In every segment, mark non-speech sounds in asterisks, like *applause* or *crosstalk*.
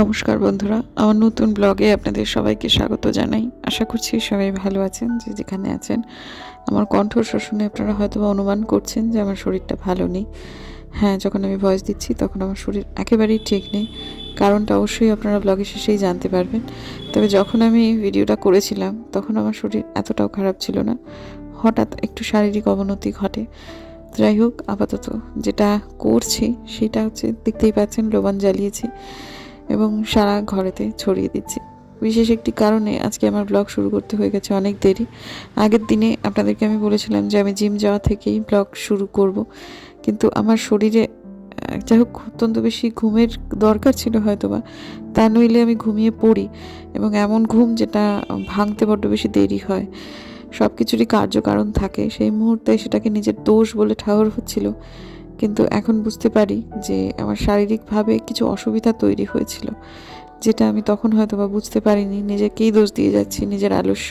নমস্কার বন্ধুরা, আমার নতুন ব্লগে আপনাদের সবাইকে স্বাগত জানাই। আশা করছি সবাই ভালো আছেন, যে যেখানে আছেন। আমার কণ্ঠস্বর শুনে আপনারা হয়তো অনুমান করছেন যে আমার শরীরটা ভালো নেই। হ্যাঁ যখন আমি ভয়েস দিচ্ছি তখন আমার শরীর একেবারেই ঠিক নেই। কারণটা অবশ্যই আপনারা ব্লগের শেষেই জানতে পারবেন। তবে যখন আমি ভিডিওটা করেছিলাম, তখন আমার শরীর এতটাও খারাপ ছিল না। হঠাৎ একটু শারীরিক অবনতি ঘটে। যাই হোক, আপাতত যেটা করছি, সেটা হচ্ছে দেখতেই পাচ্ছেন, লোবান জ্বালিয়েছি। এবং সারা ঘরেতে ছড়িয়ে দিচ্ছি। বিশেষ একটি কারণে আজকে আমার ব্লগ শুরু করতে হয়ে গেছে অনেক দেরি। আগের দিনে আপনাদেরকে আমি বলেছিলাম যে আমি জিম যাওয়া থেকেই ব্লগ শুরু করব। কিন্তু আমার শরীরে যাই হোক, অত্যন্ত বেশি ঘুমের দরকার ছিল হয়তো বা তা নইলে আমি ঘুমিয়ে পড়ি এবং এমন ঘুম যেটা ভাঙতে বড্ড বেশি দেরি হয়। সব কিছুরই কার্যকারণ থাকে। সেই মুহূর্তে সেটাকে নিজের দোষ বলে ঠাহর হচ্ছিল। কিন্তু এখন বুঝতে পারি যে আমার শারীরিকভাবে কিছু অসুবিধা তৈরি হয়েছিল, যেটা আমি তখন হয়তো বা বুঝতে পারিনি। নিজেকেই দোষ দিয়ে যাচ্ছি, নিজের আলস্য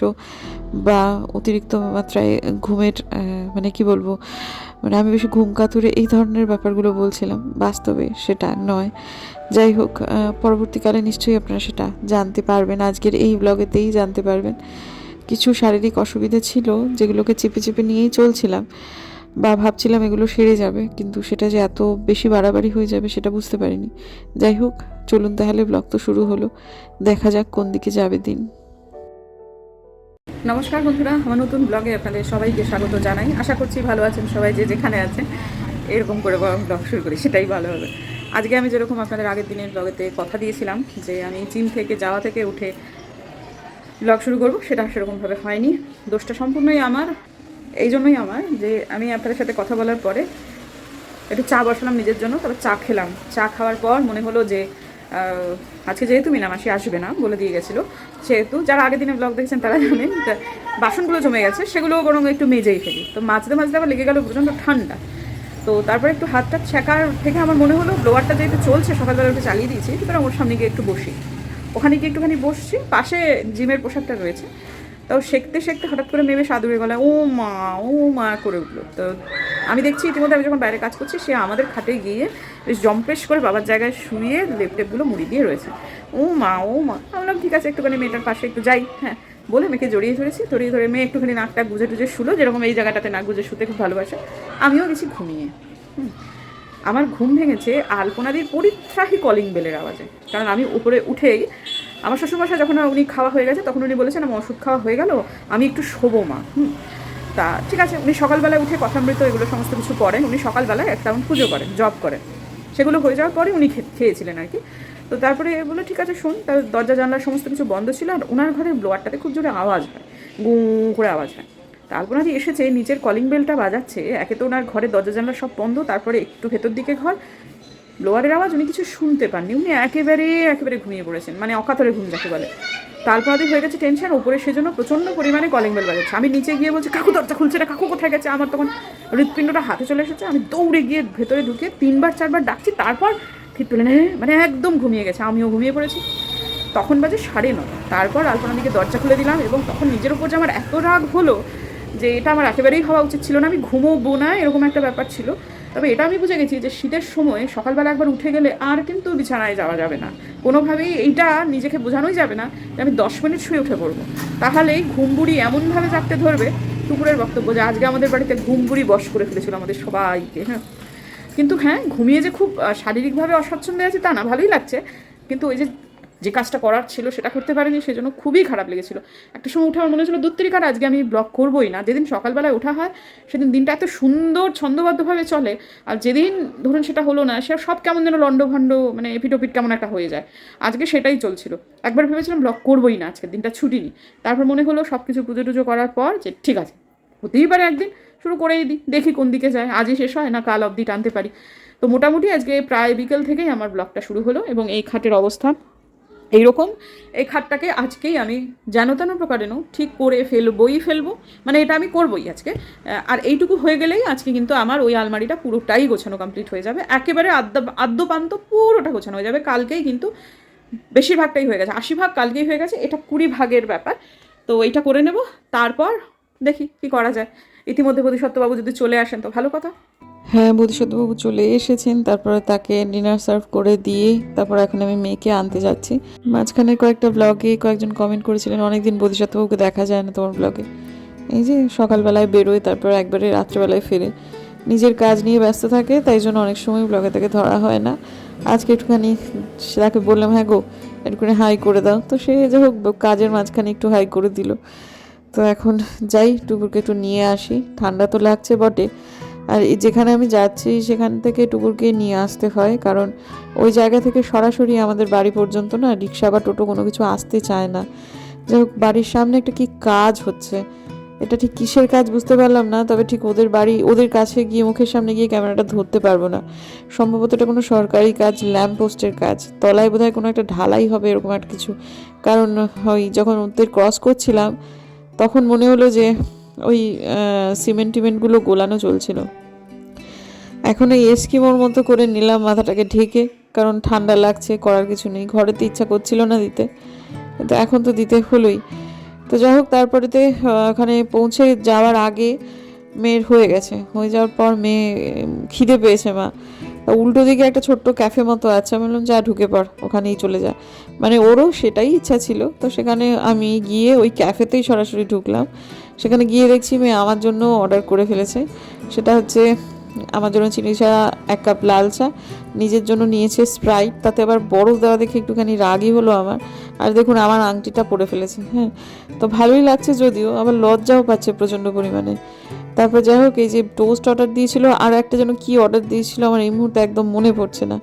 বা অতিরিক্ত মাত্রায় ঘুমের মানে কি বলব মানে আমি বেশি ঘুম কাতুরে এই ধরনের ব্যাপারগুলো বলছিলাম। বাস্তবে সেটা নয়। যাই হোক পরবর্তীকালে নিশ্চয়ই আপনারা সেটা জানতে পারবেন। আজকের এই ব্লগেতেই জানতে পারবেন। কিছু শারীরিক অসুবিধা ছিল, যেগুলোকে চেপে চেপে নিয়েই চলছিলাম। বা ভাবছিলাম এগুলো সেরে যাবে, কিন্তু সেটা যে এত বেশি বাড়াবাড়ি হয়ে যাবে সেটা বুঝতে পারিনি। যাই হোক, চলুন তাহলে ব্লগ তো শুরু হলো। দেখা যাক কোন দিকে যাবে দিন। নমস্কার বন্ধুরা, আমার নতুন ব্লগে আপনাদের সবাইকে স্বাগত জানাই। আশা করছি ভালো আছেন সবাই, যে যেখানে আছেন, এরকম করে ব্লগ শুরু করি, সেটাই ভালো হবে। আজকে আমি যেরকম আপনাদের আগের দিনের ব্লগেতে কথা দিয়েছিলাম, যে আমি জিম থেকে যাওয়া থেকে উঠে ব্লগ শুরু করব, সেটা সেরকমভাবে হয়নি। দোষটা সম্পূর্ণই আমার। এই জন্যই আমার যে আমি আপনাদের সাথে কথা বলার পরে একটু চা বসালাম নিজের জন্য, তারপর চা খেলাম। চা খাওয়ার পর মনে হলো যে আজকে যেহেতু মিনামাসি আসবে না বলে দিয়ে গেছিল, সেহেতু যারা আগের দিনে ব্লগ দেখেছেন তারা জানেন বাসনগুলো জমে গেছে, সেগুলোও বরং একটু মেজেই ফেলি। তো মাঝতে মাঝতে আবার লেগে গেল প্রচণ্ড ঠান্ডা। তো তারপরে একটু হাতটা ছেঁকার থেকে আমার মনে হলো ব্লোয়ারটা যেহেতু চলছে, সকালবেলা উঠে চালিয়ে দিয়েছি, সুতরাং ওর সামনে গিয়ে একটু বসি। ওখানে গিয়ে একটুখানি বসছি, পাশে জিমের পোশাকটা রয়েছে। তাও শেখতে শেখতে হঠাৎ করে মেমে সাদুরে গলায়, ও মা ও মা করে উঠল। তো আমি দেখছি ইতিমধ্যে আমি যখন বাইরে কাজ করছি, সে আমাদের খাটে গিয়ে বেশ জম্পেশ করে বাবার জায়গায় শুয়ে লেপটেপগুলো মুড়ি দিয়ে রয়েছে। ও মা ও মা বললাম, ঠিক আছে, একটুখানি মেয়েটার পাশে একটু যাই। হ্যাঁ বলে মেয়েকে জড়িয়ে ধরেছি জড়িয়ে ধরে মেয়ে একটুখানি নাকটা গুজে টুজে শুলো, যেরকম এই জায়গাটাতে নাক গুজে শুতে খুব ভালোবাসে। আমিও গেছি ঘুমিয়ে। আমার ঘুম ভেঙেছে আলপনাদির পরিত্রাহী কলিং বেলের আওয়াজে। কারণ আমি উপরে উঠেই আমার শ্বশুরমশাই যখন উনি খাওয়া হয়ে গেছে, তখন উনি বলেছেন, আমার ওষুধ খাওয়া হয়ে গেল, আমি একটু শোবো মা। হুম। তা ঠিক আছে, উনি সকালবেলায় উঠে কথামৃত এগুলো সমস্ত কিছু পড়েন। উনি সকালবেলায় একটা পুজো করেন জব করেন। সেগুলো হয়ে যাওয়ার পরে উনি খেয়েছিলেন আর কি। তো তারপরে বলল ঠিক আছে, শোন। তার দরজা জানলার সমস্ত কিছু বন্ধ ছিল আর ওনার ঘরের ব্লোয়ারটাতে খুব জোরে আওয়াজ হয় গু করে আওয়াজ হয়। তারপরে এসেছে নিজের কলিং বেলটা বাজাচ্ছে। একে তো ওনার ঘরের দরজা, জানলা সব বন্ধ, তারপরে একটু ভেতর দিকে ঘর ব্লোয়ারের আওয়াজ উনি কিছু শুনতে পাননি। উনি একেবারে একেবারে ঘুমিয়ে পড়েছেন। মানে অকাতরে ঘুম যাকে বলে। তারপর আদি হয়ে গেছে টেনশন ওপরে সেজন্য প্রচণ্ড পরিমাণে কলিং বেল বাজাচ্ছে। আমি নিচে গিয়ে বলছি, কাকু, দরজা খুলছে না? কাকু, কোথায় গেছে? আমার তখন হৃৎপিণ্ডটা হাতে চলে এসেছে। আমি দৌড়ে গিয়ে ভেতরে ঢুকে তিনবার, চারবার ডাকছি। তারপর ঠিক পেলেন হ্যাঁ মানে একদম ঘুমিয়ে গেছে। আমিও ঘুমিয়ে পড়েছি। তখন বাজে সাড়ে নটা। তারপর আলপনাদিকে দরজা খুলে দিলাম এবং তখন নিজের উপর যে আমার এত রাগ হলো যে এটা আমার একেবারেই হওয়া উচিত ছিল না। আমি ঘুমোবো না, এরকম একটা ব্যাপার ছিল। তবে এটা আমি বুঝে গেছি যে শীতের সময় সকালবেলা একবার উঠে গেলে আর কিন্তু বিছানায় যাওয়া যাবে না। কোনোভাবেই এইটা নিজেকে বোঝানোই যাবে না যে আমি দশ মিনিট শুয়ে উঠে পড়ব। তাহলেই ঘুমবুড়ি এমনভাবে জাগতে ধরবে টুকুরের বক্তব্য যে আজকে আমাদের বাড়িতে ঘুমবুড়ি বস করে ফেলেছিল আমাদের সবাইকে হ্যাঁ। কিন্তু হ্যাঁ ঘুমিয়ে যে খুব শারীরিকভাবে অস্বচ্ছন্দে আছে তা না, ভালোই লাগছে। কিন্তু ওই যে যে কাজটা করার ছিল সেটা করতে পারিনি, সেজন্য খুবই খারাপ লেগেছিল। একটা সময় উঠে আমার মনে হচ্ছিল দুত্রিকার আজকে আমি ব্লগ করবোই না? যেদিন সকালবেলায় ওঠা হয়, সেদিন দিনটা এত সুন্দর ছন্দবদ্ধভাবে চলে, আর যেদিন ধরুন সেটা হলো না সে সব কেমন যেন লণ্ডভণ্ড মানে এপিটোপিট কেমন একটা হয়ে যায়। আজকে সেটাই চলছিল। একবার ভেবেছিলাম ব্লগ করবোই না আজকে দিনটা ছুটি নিই তারপর মনে হলো সব কিছু পুজো টুজো করার পর যে ঠিক আছে, হতেই পারে একদিন, শুরু করেই দিই, দেখি কোন দিকে যায়, আজই শেষ হয় না কাল অবধি টানতে পারি। তো মোটামুটি আজকে প্রায় বিকেল থেকেই আমার ব্লগটা শুরু হলো এবং এই খাটের অবস্থা এইরকম। এই খাটটাকে আজকেই আমি যেন তেন প্রকারেন ঠিক করে ফেলবই, ফেলব। মানে এটা আমি করবই আজকে। আর এইটুকু হয়ে গেলেই আজকে কিন্তু আমার ওই আলমারিটা পুরোটাই গোছানো কমপ্লিট হয়ে যাবে। একেবারে আদ্য আদ্যপান্ত পুরোটা গোছানো হয়ে যাবে। কালকেই কিন্তু বেশিরভাগটাই হয়ে গেছে। আশি ভাগ কালকেই হয়ে গেছে। এটা কুড়ি ভাগের ব্যাপার। তো এইটা করে নেব। তারপর দেখি কি করা যায়। ইতিমধ্যে বোধিসত্ত্ববাবু যদি চলে আসেন তো ভালো কথা। হ্যাঁ বোধিসত্ত্ববাবু চলে এসেছেন, তারপরে তাকে ডিনার সার্ভ করে দিয়ে তারপর এখন আমি মেয়েকে আনতে যাচ্ছি। মাঝখানে কয়েকটা ব্লগে কয়েকজন কমেন্ট করেছিলেন, অনেকদিন বোধিসত্ত্ববাবুকে দেখা যায় না তোমার ব্লগে এই যে সকালবেলায় বেরোয়, তারপর একবারে রাত্রেবেলায় ফেরে। নিজের কাজ নিয়ে ব্যস্ত থাকে, তাই জন্য অনেক সময় ব্লগে তাকে ধরা হয় না। আজকে একটুখানি তাকে বললাম হ্যাঁ গো, একটুখানি হাই করে দাও। তো সে যাই হোক, কাজের মাঝখানে একটু হাই করে দিল। তো এখন যাই, টুকুরকে একটু নিয়ে আসি। ঠান্ডা তো লাগছে বটে। আর যেখানে আমি যাচ্ছি সেখান থেকে টুকুরকে নিয়ে আসতে হয়, কারণ ওই জায়গা থেকে সরাসরি আমাদের বাড়ি পর্যন্ত না রিক্সা বা টোটো কোনো কিছু আসতে চায় না। যাই হোক, বাড়ির সামনে একটা কি কাজ হচ্ছে। এটা ঠিক কিসের কাজ বুঝতে পারলাম না, তবে ঠিক ওদের বাড়ি, ওদের কাছে গিয়ে মুখের সামনে গিয়ে ক্যামেরাটা ধরতে পারব না। সম্ভবত এটা কোনো সরকারি কাজ, ল্যাম্প পোস্টের কাজ। তলায় বোধহয় কোনো একটা ঢালাই হবে এরকম একটা কিছু। কারণ ওই যখন ওদের ক্রস করছিলাম, তখন মনে হলো যে ওই সিমেন্ট টিমেন্টগুলো গোলানো চলছিল। এখন এই এস্কিমোর মতো করে নিলাম মাথাটাকে ঢেকে, কারণ ঠান্ডা লাগছে, করার কিছু নেই। ঘরেতে ইচ্ছা করছিল না দিতে। কিন্তু এখন তো দিতে হলোই। তো যাই হোক, তারপরেতে ওখানে পৌঁছে যাওয়ার আগে মেয়ের হয়ে গেছে। হয়ে যাওয়ার পর মেয়ে খিদে পেয়েছে মা। তা উল্টো দিকে একটা ছোট্ট ক্যাফে মতো আছে। আমি বললাম, যা, ঢুকে পড়, ওখানেই চলে যা। মানে ওরও সেটাই ইচ্ছা ছিল। তো সেখানে আমি গিয়ে ওই ক্যাফেতেই সরাসরি ঢুকলাম। সেখানে গিয়ে দেখছি মেয়ে আমার জন্য অর্ডার করে ফেলেছে। সেটা হচ্ছে আমার জন্য চিনি চা এক কাপ লাল চা, নিজের জন্য নিয়েছে স্প্রাইট তাতে আবার বরফ দেওয়া দেখে একটুখানি রাগই হলো আমার। আর দেখুন, আমার আংটিটা পরে ফেলেছে হ্যাঁ। তো ভালোই লাগছে যদিও, আবার লজ্জাও পাচ্ছে প্রচণ্ড পরিমাণে। তারপর যাই হোক, এই যে টোস্ট অর্ডার দিয়েছিল, আর একটা যেন কি অর্ডার দিয়েছিল, আমার এই মুহূর্তে একদম মনে পড়ছে না।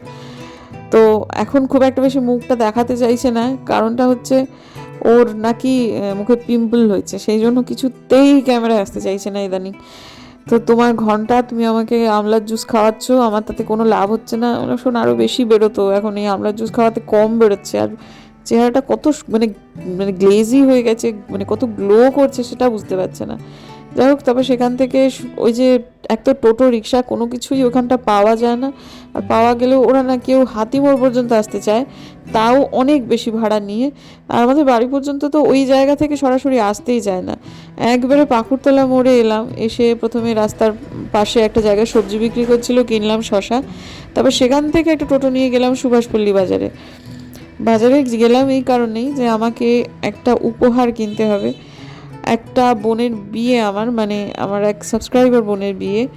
তো এখন খুব একটা বেশি মুখটা দেখাতে চাইছে না, কারণটা হচ্ছে ওর নাকি মুখে পিম্পল হয়েছে, সেই জন্য কিছুতেই ক্যামেরায় আসতে চাইছে না ইদানিং। তো তোমার ঘণ্টা, তুমি আমাকে আমলার জুস খাওয়াচ্ছ, আমার তাতে কোনো লাভ হচ্ছে না। ওরা শোন আরও বেশি বেরোতো, এখন এই আমলার জুস খাওয়াতে কম বেরোচ্ছে, আর চেহারাটা কত মানে মানে গ্লেজি হয়ে গেছে মানে কত গ্লো করছে, সেটা বুঝতে পারছে না। যাই হোক, তারপর সেখান থেকে ওই যে এক তো টোটো, রিক্সা, কোনো কিছুই ওখানটা পাওয়া যায় না। আর পাওয়া গেলেও ওরা না কেউ হাতিমোড় পর্যন্ত আসতে চায়, তাও অনেক বেশি ভাড়া নিয়ে। আর আমাদের বাড়ি পর্যন্ত তো ওই জায়গা থেকে সরাসরি আসতেই যায় না। একবারে পাকুড়তলা মোড়ে এলাম, এসে প্রথমে রাস্তার পাশে একটা জায়গায় সবজি বিক্রি করছিল, কিনলাম শশা। তারপর সেখান থেকে একটা টোটো নিয়ে গেলাম সুভাষপল্লী বাজারে। বাজারে গেলাম এই কারণেই যে আমাকে একটা উপহার কিনতে হবে। একটা বোনের বিয়ে আমার মানে আমার এক সাবস্ক্রাইবার বোনের বিয়ে।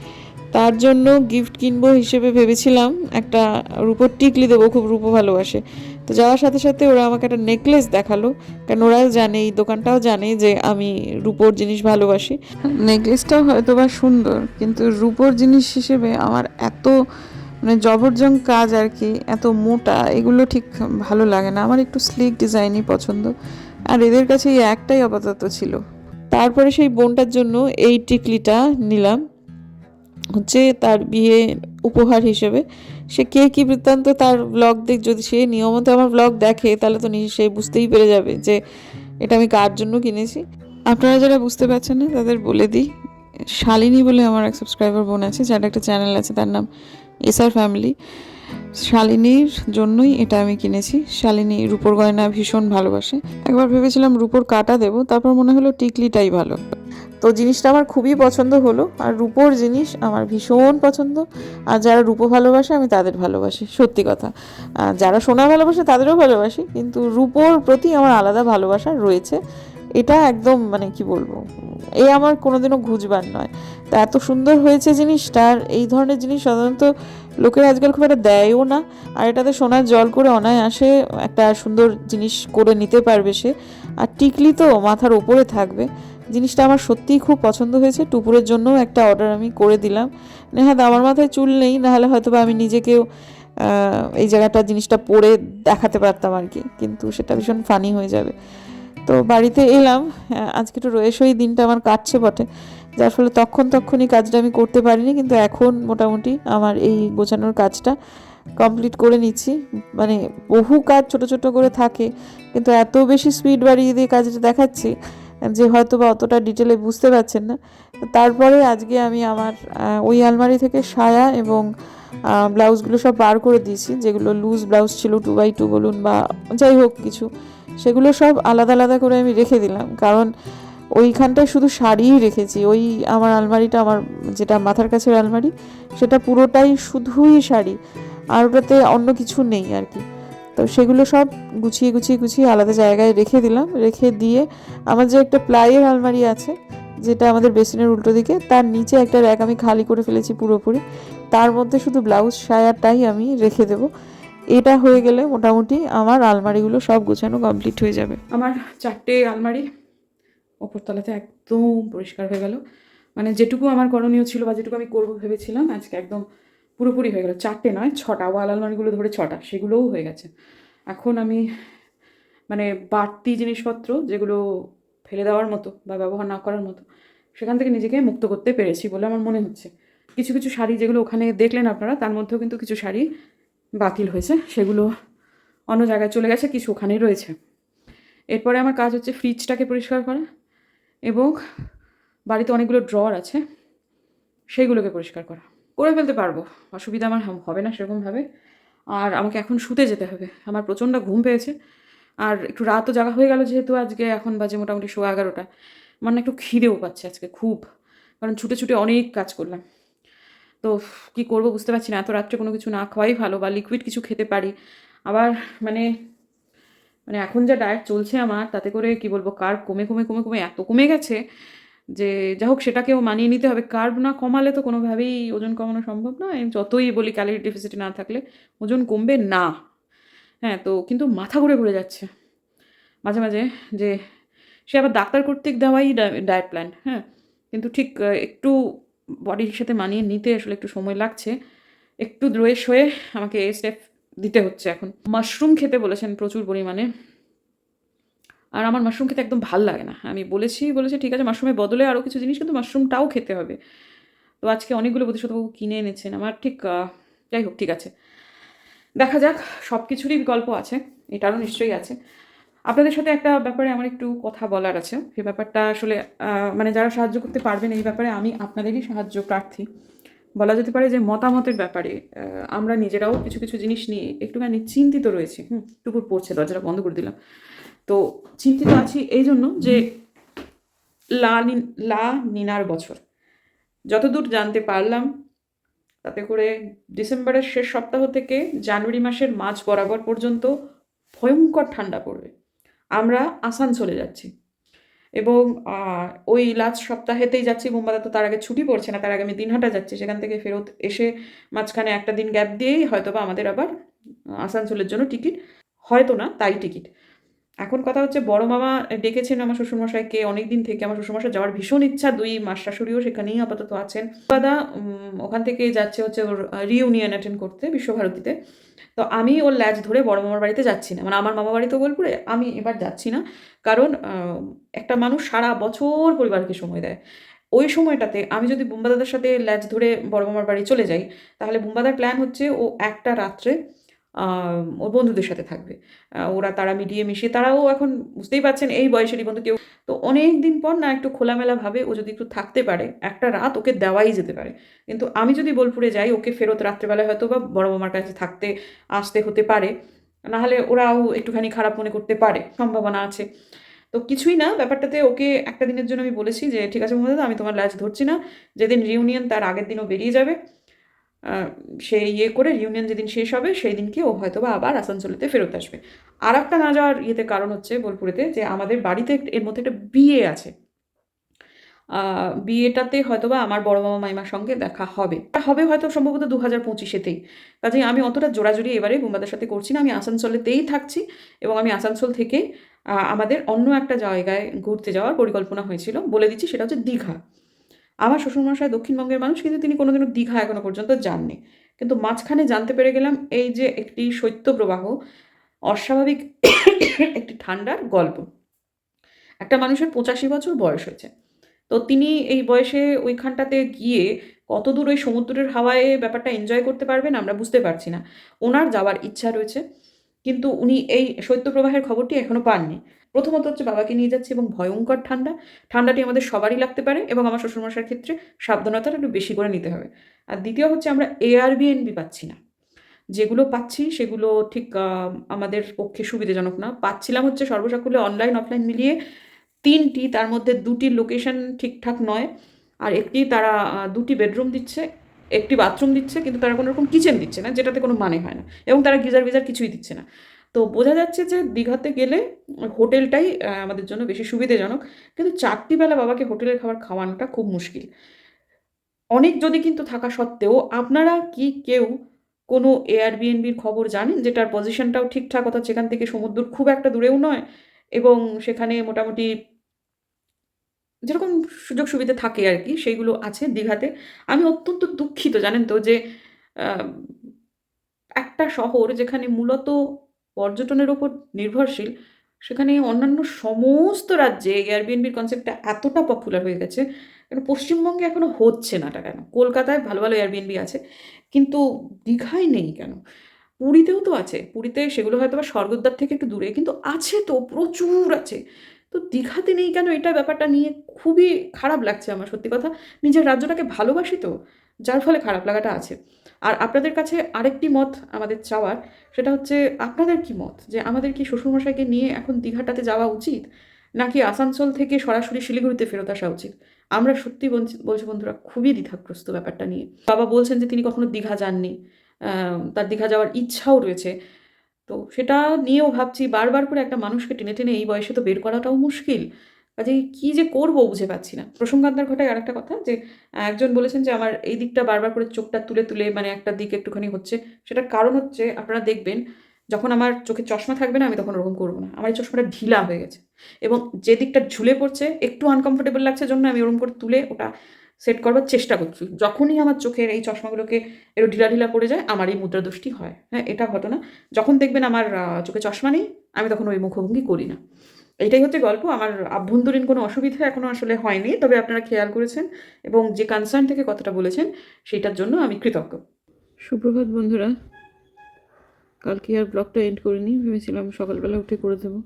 তার জন্য গিফট কিনবো হিসেবে ভেবেছিলাম, একটা রূপোর টিকলি দেবো, খুব রূপো ভালোবাসে। তো যাওয়ার সাথে সাথে ওরা আমাকে একটা নেকলেস দেখাল, কারণ ওরাও জানে, এই দোকানটাও জানে যে আমি রূপোর জিনিস ভালোবাসি। নেকলেসটাও হয়তো বা সুন্দর, কিন্তু রূপোর জিনিস হিসেবে আমার এত মানে জবরজং কাজ আর কি, এত মোটা, এগুলো ঠিক ভালো লাগে না। আমার একটু স্লিক ডিজাইনই পছন্দ। আর এদের কাছে এই একটাই আপাতত ছিল। তারপরে সেই বোনটার জন্য এই টিকলিটা নিলাম। হচ্ছে তার বিয়ে উপহার হিসেবে। সে কে কী বৃত্তান্ত তার ব্লগ দেখ যদি সে নিয়মিত আমার ব্লগ দেখে, তাহলে তো সে বুঝতেই পেরে যাবে যে এটা আমি কার জন্য কিনেছি। আপনারা যারা বুঝতে পারছেন না, তাদের বলে দিই, শালিনী বলে আমার এক সাবস্ক্রাইবার বোন আছে, যার একটা চ্যানেল আছে, তার নাম এসআর ফ্যামিলি শালিনীর জন্যই এটা আমি কিনেছি। শালিনী রূপোর গয়না ভীষণ ভালোবাসে। একবার ভেবেছিলাম রূপোর কাটা দেবো, তারপর মনে হলো টিকলিটাই ভালো। তো জিনিসটা আমার খুবই পছন্দ হলো, আর রূপোর জিনিস আমার ভীষণ পছন্দ। আর যারা রূপো ভালোবাসে, আমি তাদের ভালোবাসি, সত্যি কথা। আর যারা সোনা ভালোবাসে, তাদেরও ভালোবাসি, কিন্তু রূপোর প্রতি আমার আলাদা ভালোবাসা রয়েছে। এটা একদম মানে কি বলব এই আমার কোনোদিনও ঘুজবার নয়। তা এত সুন্দর হয়েছে জিনিসটা, আর এই ধরনের জিনিস সাধারণত লোকের আজকাল খুব একটা দেয়ও না, আর এটাতে সোনার জল করে অনায়াসে একটা সুন্দর জিনিস করে নিতে পারবে সে। আর টিকলি তো মাথার ওপরে থাকবে। জিনিসটা আমার সত্যিই খুব পছন্দ হয়েছে, টুপুরের জন্য একটা অর্ডার আমি করে দিলাম। নেহাত আমার মাথায় চুল নেই, নাহলে হয়তো বা আমি নিজেকেও এই জায়গাটা জিনিসটা পরে দেখাতে পারতাম আর কি, কিন্তু সেটা ভীষণ ফানি হয়ে যাবে। তো বাড়িতে এলাম আজকে একটু রয়েসই দিনটা আমার কাটছে বটে। যার ফলে তখন তখনই কাজটা আমি করতে পারিনি, কিন্তু এখন মোটামুটি আমার এই গোছানোর কাজটা কমপ্লিট করে নিচ্ছি। মানে বহু কাজ ছোট ছোট করে থাকে, কিন্তু এত বেশি স্পিড বাড়িয়ে দিয়ে কাজটা দেখাচ্ছি যে হয়তো বা অতটা ডিটেলে বুঝতে পারছেন না। তারপরে আজকে আমি আমার ওই আলমারি থেকে সায়া এবং ব্লাউজগুলো সব বার করে দিয়েছি, যেগুলো লুজ ব্লাউজ ছিল টু বাই টু বলুন বা যাই হোক কিছু, সেগুলো সব আলাদা আলাদা করে আমি রেখে দিলাম। কারণ ওইখানটায় শুধু শাড়িই রেখেছি। ওই আমার আলমারিটা, আমার যেটা মাথার কাছের আলমারি, সেটা পুরোটাই শুধুই শাড়ি। আর ওটাতে অন্য কিছু নেই আর কি। তো সেগুলো সব গুছিয়ে গুছিয়ে গুছিয়ে আলাদা জায়গায় রেখে দিলাম। রেখে দিয়ে আমার যে একটা প্লাইয়ের আলমারি আছে, যেটা আমাদের বেসিনের উল্টো দিকে, তার নিচে একটা র্যাক আমি খালি করে ফেলেছি পুরোপুরি। তার মধ্যে শুধু ব্লাউজ সায়াটাই আমি রেখে দেব। এটা হয়ে গেলে মোটামুটি আমার আলমারিগুলো সব গোছানো কমপ্লিট হয়ে যাবে। আমার চারটে আলমারি ওপরতলাতে একদম পরিষ্কার হয়ে গেল। মানে যেটুকু আমার করণীয় ছিল বা যেটুকু আমি করব ভেবেছিলাম, আজকে একদম পুরোপুরি হয়ে গেল। চারটে নয়, ছটা। ওয়াল আলমারিগুলো ধরে ছটা, সেগুলোও হয়ে গেছে। এখন আমি মানে বাড়তি জিনিসপত্র যেগুলো ফেলে দেওয়ার মতো বা ব্যবহার না করার মতো, সেখান থেকে নিজেকে মুক্ত করতে পেরেছি বলে আমার মনে হচ্ছে। কিছু কিছু শাড়ি যেগুলো ওখানে দেখলেন আপনারা, তার মধ্যেও কিন্তু কিছু শাড়ি বাতিল হয়েছে। সেগুলো অন্য জায়গায় চলে গেছে, কিছু ওখানেই রয়েছে। এরপরে আমার কাজ হচ্ছে ফ্রিজটাকে পরিষ্কার করা। এবং বাড়িতে অনেকগুলো ড্রয়ার আছে, সেইগুলোকে পরিষ্কার করা। করে ফেলতে পারব, অসুবিধা আমার হবে না সেরকমভাবে। আর আমাকে এখন শুতে যেতে হবে, আমার প্রচণ্ড ঘুম পেয়েছে। আর একটু রাতও জাগা হয়ে গেল যেহেতু আজকে, এখন বাজে মোটামুটি সোয়া এগারোটা। আমার না একটু খিদেও পাচ্ছে আজকে খুব, কারণ ছুটে ছুটে অনেক কাজ করলাম। তো কি করব বুঝতে পারছি না, এত রাত্রে কোনো কিছু না খাওয়াই ভালো বা লিকুইড কিছু খেতে পারি। আবার মানে মানে এখন যা ডায়েট চলছে আমার, তাতে করে কি বলব কার্ব কমে কমে কমে কমে এত কমে গেছে যে যা হোক সেটাকেও মানিয়ে নিতে হবে। কার্ব না কমালে তো কোনোভাবেই ওজন কমানো সম্ভব নয়। যতই বলি ক্যালোরি ডেফিসিটে না থাকলে ওজন কমবে না। হ্যাঁ তো কিন্তু মাথা ঘুরে ঘুরে যাচ্ছে। মাঝে মাঝে যে সে আবার ডাক্তার কর্তৃক দেওয়াই ডায়েট প্ল্যান হ্যাঁ। কিন্তু ঠিক একটু বডির সাথে মানিয়ে নিতে আসলে একটু সময় লাগছে। একটু দ্রোয়েশ হয়ে আমাকে স্টেপ দিতে হচ্ছে এখন। মাশরুম খেতে বলেছেন প্রচুর পরিমাণে। আর আমার মাশরুম খেতে একদম ভালো লাগে না। আমি বলেছি বলেছি, ঠিক আছে মাশরুমের বদলে আরও কিছু জিনিস, কিন্তু মাশরুমটাও খেতে হবে। তো আজকে অনেকগুলো প্রতিশোধবাবু কিনে এনেছেন। আমার ঠিক যাই হোক, ঠিক আছে। দেখা যাক সব কিছুরই বিকল্প আছে। এটারও নিশ্চয়ই আছে। আপনাদের সাথে একটা ব্যাপারে আমার একটু কথা বলার আছে। সে ব্যাপারটা আসলে মানে যারা সাহায্য করতে পারবেন, এই ব্যাপারে আমি আপনাদেরই সাহায্য প্রার্থী। বলা যেতে পারে যে মতামতের ব্যাপারে আমরা নিজেরাও কিছু কিছু জিনিস নিয়ে একটুখানি চিন্তিত রয়েছি। হুম টুকুর পড়ছে, দরজাটা বন্ধ করে দিলাম। তো চিন্তিত আছি এই জন্য যে লা লা নিনার বছর। যতদূর জানতে পারলাম, তাতে করে ডিসেম্বরের শেষ সপ্তাহ থেকে জানুয়ারি মাসের মাঝ বরাবর পর্যন্ত ভয়ঙ্কর ঠান্ডা পড়বে। আমরা আসানসোলে যাচ্ছি। এবং ওই লাস্ট সপ্তাহেতেই যাচ্ছি বোম্বাদা তো তার আগে ছুটি পড়ছে না, তার আগে আমি দিনহাটা যাচ্ছি, সেখান থেকে ফেরত এসে মাঝখানে একটা দিন গ্যাপ দিয়েই হয়তো বা আমাদের আবার আসানসোলের জন্য টিকিট হয়তো না, তাই টিকিট এখন কথা হচ্ছে বড় মামা ডেকেছেন আমার শ্বশুরমশাইকে অনেক দিন থেকে আমার শ্বশুরমশাই যাওয়ার ভীষণ ইচ্ছা, দুই মাস শাশুড়িও সেখানেই আপাতত আছেন। দাদা ওখান থেকে যাচ্ছে হচ্ছে ওর রিউনিয়ন অ্যাটেন্ড করতে বিশ্বভারতীতে। তো আমি ওর ল্যাজ ধরে বড় মামার বাড়িতে যাচ্ছি না। মানে আমার মামা বাড়ি তো বোলপুরে, আমি এবার যাচ্ছি না। কারণ একটা মানুষ সারা বছর পরিবারকে সময় দেয়। ওই সময়টাতে আমি যদি বুম্বাদাদার সাথে ল্যাজ ধরে বড় মামার বাড়ি চলে যাই, তাহলে বুম্বাদার প্ল্যান হচ্ছে ও একটা রাত্রে ওর বন্ধুদের সাথে থাকবে। ওরা তারা মিডিয়ে মিশিয়ে, তারাও এখন বুঝতেই পারছেন এই বয়সেরই বন্ধু কেউ তো অনেক দিন পর না একটু খোলামেলাভাবে ও যদি একটু থাকতে পারে, একটা রাত ওকে দেওয়াই যেতে পারে। কিন্তু আমি যদি বোলপুরে যাই, ওকে ফেরত রাত্রেবেলায় হয়তো বা বড় মামার কাছে থাকতে, আসতে হতে পারে। নাহলে ওরাও একটুখানি খারাপ মনে করতে পারে, সম্ভাবনা আছে। তো কিছুই না, ব্যাপারটাতে ওকে একটা দিনের জন্য আমি বলেছি যে, ঠিক আছে মোহাম্মদ আমি তোমার ল্যাচ ধরছি না। যেদিন রিউনিয়ন তার আগের দিনও বেরিয়ে যাবে। সেই ইয়ে করে রিউনিয়ন যেদিন শেষ হবে সেই দিনকে ও হয়তো বা আবার আসানসোলেতে ফেরত আসবে। আর একটা না যাওয়ার ইয়েতে কারণ হচ্ছে বোলপুরেতে যে আমাদের বাড়িতে এর মধ্যে একটা বিয়ে আছে। বিয়েটাতে হয়তো বা আমার বড় মামা মাইমার সঙ্গে দেখা হবে। হবে হয়তো সম্ভবত দু হাজার পঁচিশেতেই। কাজেই আমি অতটা জোড়াজুড়ি এবারে বোম্বাদের সাথে করছি না, আমি আসানসোলেতেই থাকছি এবং আমি আসানসোল থেকে আমাদের অন্য একটা জায়গায় ঘুরতে যাওয়ার পরিকল্পনা হয়েছিল। বলে দিচ্ছি সেটা হচ্ছে দীঘা। আমার শ্বশুরমশাই দক্ষিণবঙ্গের মানুষ, কিন্তু তিনি কোনোদিনও দীঘা এখনও পর্যন্ত যাননি। কিন্তু মাঝখানে জানতে পেরে গেলাম, এই যে একটি শৈত্যপ্রবাহ, অস্বাভাবিক *coughs* একটি ঠান্ডার গল্প। একটা মানুষের পঁচাশি বছর বয়স হয়েছে। তো তিনি এই বয়সে ওইখানটাতে গিয়ে কত দূর ওই সমুদ্রের হাওয়ায় ব্যাপারটা এনজয় করতে পারবেন আমরা বুঝতে পারছি না। ওনার যাওয়ার ইচ্ছা রয়েছে। কিন্তু উনি এই শৈত্যপ্রবাহের খবরটি এখনও পাননি। প্রথমত হচ্ছে বাবাকে নিয়ে যাচ্ছে এবং ভয়ঙ্কর ঠান্ডা। ঠান্ডাটি আমাদের সবারই লাগতে পারে এবং আমার শ্বশুরমশার ক্ষেত্রে সাবধানতাটা একটু বেশি করে নিতে হবে। আর দ্বিতীয় হচ্ছে আমরা এআরবিএনবি পাচ্ছি না। যেগুলো পাচ্ছি সেগুলো ঠিক আমাদের পক্ষে সুবিধাজনক না। পাচ্ছিলাম হচ্ছে সর্বসাকুল্যে অনলাইন অফলাইন মিলিয়ে তিনটি, তার মধ্যে দুটি লোকেশন ঠিকঠাক নয়। আর একটি তারা দুটি বেডরুম দিচ্ছে। একটি বাথরুম দিচ্ছে, কিন্তু তারা কোনো রকম কিচেন দিচ্ছে না, যেটাতে কোনো মানে হয় না এবং তারা গিজার ভিজার কিছুই দিচ্ছে না। তো বোঝা যাচ্ছে যে দীঘাতে গেলে হোটেলটাই আমাদের জন্য বেশি সুবিধাজনক, কিন্তু চারটি বেলা বাবাকে হোটেলের খাবার খাওয়ানোটা খুব মুশকিল। অনেক যদি কিন্তু থাকা সত্ত্বেও আপনারা কি কেউ কোনো এয়ারবিএনবির খবর জানেন যেটার পজিশনটাও ঠিকঠাক, অর্থাৎ সেখান থেকে সমুদ্র খুব একটা দূরেও নয় এবং সেখানে মোটামুটি যেরকম সুযোগ সুবিধা থাকে আর কি, সেইগুলো আছে দীঘাতে। আমি অত্যন্ত দুঃখিত, জানেন তো, যে একটা শহর যেখানে মূলত পর্যটনের ওপর নির্ভরশীল, সেখানে অন্যান্য সমস্ত রাজ্যে এয়ারবিএনবির কনসেপ্টটা এতটা পপুলার হয়ে গেছে, কেন পশ্চিমবঙ্গে এখনও হচ্ছে না এটা কেন? কলকাতায় ভালো ভালো এয়ারবিএনবি আছে, কিন্তু দীঘায় নেই কেন? পুরীতেও তো আছে, পুরীতে সেগুলো হয়তো বা স্বর্গদ্বার থেকে একটু দূরে, কিন্তু আছে তো, প্রচুর আছে। তো দীঘাতে নেই কেন? এটা ব্যাপারটা নিয়ে খুবই খারাপ লাগছে আমার, সত্যি কথা। নিজের রাজ্যটাকে ভালোবাসি তো, যার ফলে খারাপ লাগাটা আছে। আর আপনাদের কাছে আরেকটি মত আমাদের চাওয়ার, সেটা হচ্ছে আপনাদের কি মত? যে আমাদের কি শ্বশুরমশাইকে নিয়ে এখন দীঘাটাতে যাওয়া উচিত? নাকি আসানসোল থেকে সরাসরি শিলিগুড়িতে ফেরত আসা উচিত? আমরা সত্যি বলছি বন্ধুরা, খুবই দ্বিধাগ্রস্ত ব্যাপারটা নিয়ে। বাবা বলছেন যে তিনি কখনো দীঘা যাননি। তার দীঘা যাওয়ার ইচ্ছাও রয়েছে। তো সেটা নিয়েও ভাবছি, বারবার করে একটা মানুষকে টেনে টেনে এই বয়সে তো বের করাটাও মুশকিল। কাজে কি যে করব বুঝে পাচ্ছি না। প্রসঙ্গান্তর ঘটায় আর একটা কথা যে একজন বলেছেন যে, আমার এই দিকটা বারবার করে চোখটা তুলে তুলে মানে একটা দিক একটুখানি হচ্ছে। সেটার কারণ হচ্ছে, আপনারা দেখবেন যখন আমার চোখে চশমা থাকবে না, আমি তখন ওরকম করব না। আমার এই চশমাটা ঢিলা হয়ে গেছে। এবং যে দিকটা ঝুলে পড়ছে, একটু আনকমফোর্টেবল লাগছে, জন্য আমি ওরকম করে তুলে ওটা সেট করবার চেষ্টা করছি। যখনই আমার চোখের এই চশমাগুলোকে একটু ঢিলা ঢিলা পড়ে যায় আমার এই মুদ্রা দোষটি হয়। হ্যাঁ এটা ঘটনা যখন দেখবেন আমার চোখে চশমা নেই, আমি তখন ওই মুখভঙ্গি করি না। এটাই হচ্ছে গল্প। আমার আভ্যন্তরীণ কোনো অসুবিধা এখনও আসলে হয়নি, তবে আপনারা খেয়াল করেছেন এবং যে কনসার্ন থেকে কথাটা বলেছেন, সেইটার জন্য আমি কৃতজ্ঞ। সুপ্রভাত বন্ধুরা, কালকে আর ব্লগটা এন্ড করিনি, ভেবেছিলাম সকালবেলা উঠে করে দেবো।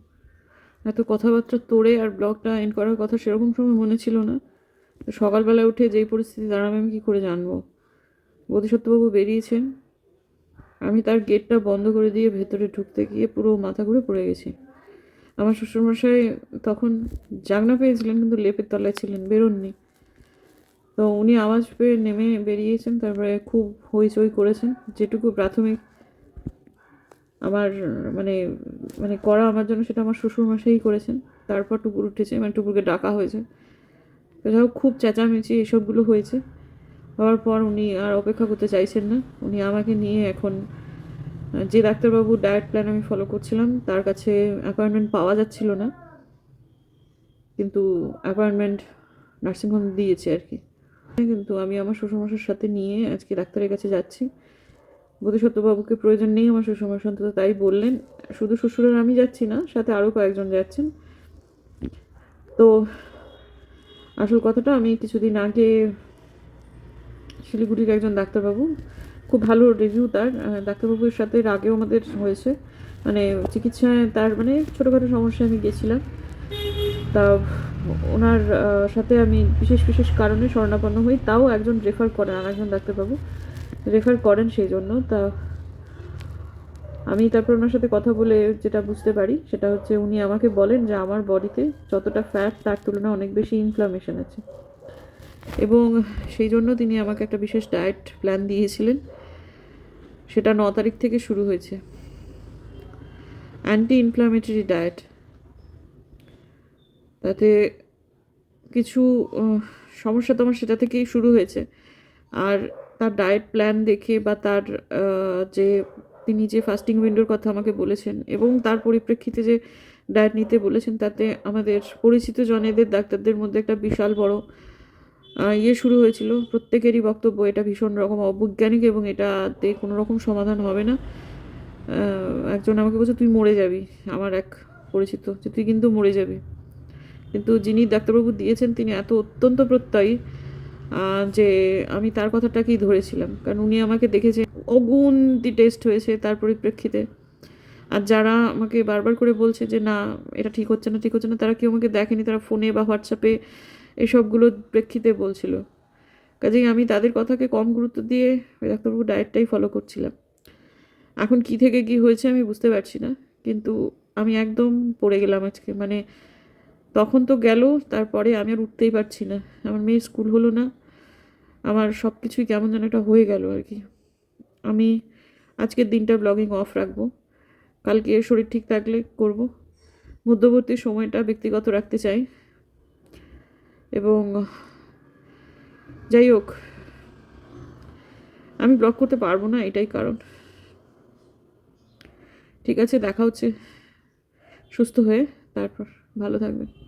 এত কথাবার্তা তোড়ে আর ব্লগটা এন্ড করার কথা সেরকম সময় মনে ছিল না। সকালবেলা উঠে যেই পরিস্থিতি দাঁড়াবে আমি কী করে জানব? বোধিসত্ত্ববাবু বেরিয়েছেন। আমি তার গেটটা বন্ধ করে দিয়ে ভেতরে ঢুকতে গিয়ে পুরো মাথা ঘুরে পড়ে গেছি। আমার শ্বশুরমশাই তখন জাগনা পেয়েছিলেন, কিন্তু লেপের তলায় ছিলেন, বেরোননি। তো উনি আওয়াজ পেয়ে নেমে বেরিয়েছেন, তারপরে খুব হইচই করেছেন। যেটুকু প্রাথমিক আমার মানে মানে করা আমার জন্য সেটা আমার শ্বশুরমশাই করেছেন। তারপর টুকুর উঠেছে মানে টুকুরকে ডাকা হয়েছে। তো যাই হোক খুব চেঁচামেচি এসবগুলো হয়েছে। হওয়ার পর উনি আর অপেক্ষা করতে চাইছেন না। উনি আমাকে নিয়ে এখন যে ডাক্তারবাবুর ডায়েট প্ল্যান আমি ফলো করছিলাম, তার কাছে অ্যাপয়েন্টমেন্ট পাওয়া যাচ্ছিল না। কিন্তু অ্যাপয়েন্টমেন্ট নার্সিংহোম দিয়েছে আর কি। কিন্তু আমি আমার শ্বশুরমশার সাথে নিয়ে আজকে ডাক্তারের কাছে যাচ্ছি। বোধিসত্ত্ববাবুকে প্রয়োজন নেই আমার শ্বশুরমশাই, অন্তত তাই বললেন। শুধু শ্বশুরের আমি যাচ্ছি না, সাথে আরও কয়েকজন যাচ্ছেন। তো আসল কথাটা, আমি কিছুদিন আগে শিলিগুড়ির একজন ডাক্তারবাবু, খুব ভালো রিভিউ তার ডাক্তারবাবুর সাথে আগেও আমাদের হয়েছে। মানে চিকিৎসায় তার মানে ছোটোখাটো সমস্যায় আমি গেছিলাম। তা ওনার সাথে আমি বিশেষ বিশেষ কারণে শরণাপন্ন হই। তাও একজন রেফার করেন আর একজন ডাক্তারবাবু রেফার করেন সেই জন্য। তা আমি তারপর ওনার সাথে কথা বলে যেটা বুঝতে পারি, সেটা হচ্ছে উনি আমাকে বলেন যে আমার বডিতে যতটা ফ্যাট তার তুলনায় অনেক বেশি ইনফ্লামেশন আছে। এবং সেই জন্য তিনি আমাকে একটা বিশেষ ডায়েট প্ল্যান দিয়েছিলেন। সেটা ন তারিখ থেকে শুরু হয়েছে। অ্যান্টি ইনফ্লামেটরি ডায়েট তাতে কিছু সমস্যা তোমার সেটা থেকেই শুরু হয়েছে। আর তার ডায়েট প্ল্যান দেখে বা তার যে তিনি যে ফাস্টিং উইন্ডোর কথা আমাকে বলেছেন এবং তার পরিপ্রেক্ষিতে যে ডায়েট নিতে বলেছেন, তাতে আমাদের পরিচিত জনেদের ডাক্তারদের মধ্যে একটা বিশাল বড় ইয়ে শুরু হয়েছিল। প্রত্যেকেরই বক্তব্য এটা ভীষণ রকম অবৈজ্ঞানিক এবং এটাতে কোনো রকম সমাধান হবে না। একজন আমাকে বলছে, তুই মরে যাবি। আমার এক পরিচিত যে তুই কিন্তু মরে যাবি। কিন্তু যিনি ডাক্তারবাবু দিয়েছেন, তিনি এত অত্যন্ত প্রত্যয়ী। যে আমি তার কথাটাকেই ধরেছিলাম। কারণ উনি আমাকে দেখেছে অগুন্তি টেস্ট হয়েছে তার পরিপ্রেক্ষিতে। আর যারা আমাকে বারবার করে বলছে যে, না, এটা ঠিক হচ্ছে না, ঠিক হচ্ছে না, তারা কেউ আমাকে দেখেনি, তারা ফোনে বা হোয়াটসঅ্যাপে এসবগুলোর প্রেক্ষিতে বলছিল। কাজেই আমি তাদের কথাকে কম গুরুত্ব দিয়ে ওই ডাক্তারবাবু ডায়েটটাই ফলো করছিলাম। এখন কি থেকে কি হয়েছে আমি বুঝতে পারছি না, কিন্তু আমি একদম পড়ে গেলাম আজকে। মানে তখন তো গেল, তারপরে আমি আর উঠতেই পারছি না। আমার মেয়ের স্কুল হলো না। আমার সব কিছুই কেমন যেন একটা হয়ে গেল আর কি। আমি আজকের দিনটা ব্লগিং অফ রাখব। কালকে শরীর ঠিক থাকলে করব। মধ্যবর্তী সময়টা ব্যক্তিগত রাখতে চাই। এবং যাই হোক, আমি ব্লগ করতে পারব না, এটাই কারণ। ঠিক আছে, দেখা হচ্ছে সুস্থ হয়ে, তারপর ভালো থাকবেন।